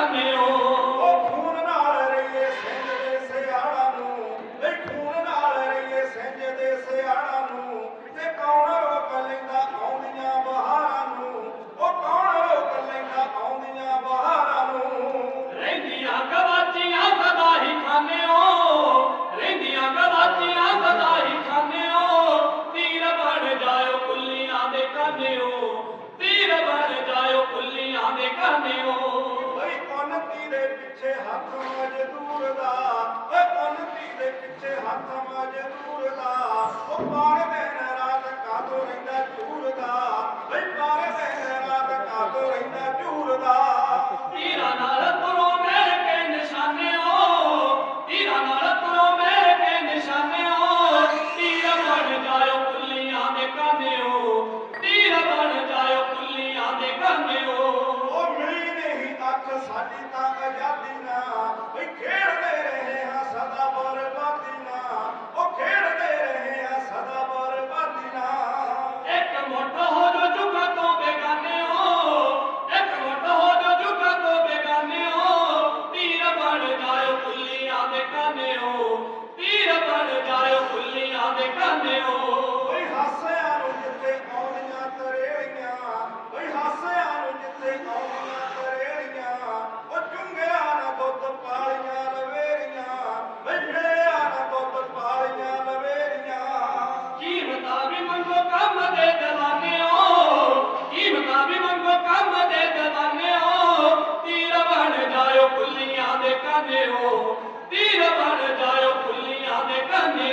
meu ਹੱਥ ਮਜ਼ਦੂਰ ਦਾ। ਓਏ ਪੰਨਤੀ ਦੇ ਪਿੱਛੇ ਹੱਥ ਮਜ਼ਦੂਰ ਦਾ। ਉਹ ਪਾਰ ਦਿਨ ਰਾਤ ਕਾਦੋ ਰਹਿੰਦਾ ਝੂਰ ਦਾ? ਓਏ ਪਾਰ ਦਿਨ ਰਾਤ ਕਾਦੋ ਰਹਿੰਦਾ ਝੂਰ ਦਾ? ਤੀਰਾਂ ਨਾਲ ਤੁਰੋ ਮੇਰੇ ਕੇ ਨਿਸ਼ਾਨੇ ਓ ਤੀਰਾਂ ਨਾਲ ਤੁਰੋ ਮੇਰੇ ਕੇ ਨਿਸ਼ਾਨੇ ਓ ਤੀਰ ਮੜ ਜਾਇਓ ਕੁੱਲੀਆਂ ਦੇ ਕਾਨੇ ਓ ਸਾਡੀ ਤਾਂ ਆਜ਼ਾਦੀ ਨਾ ਓਏ ਖੇੜ تیر بن جاؤ کلیاں دے کہنے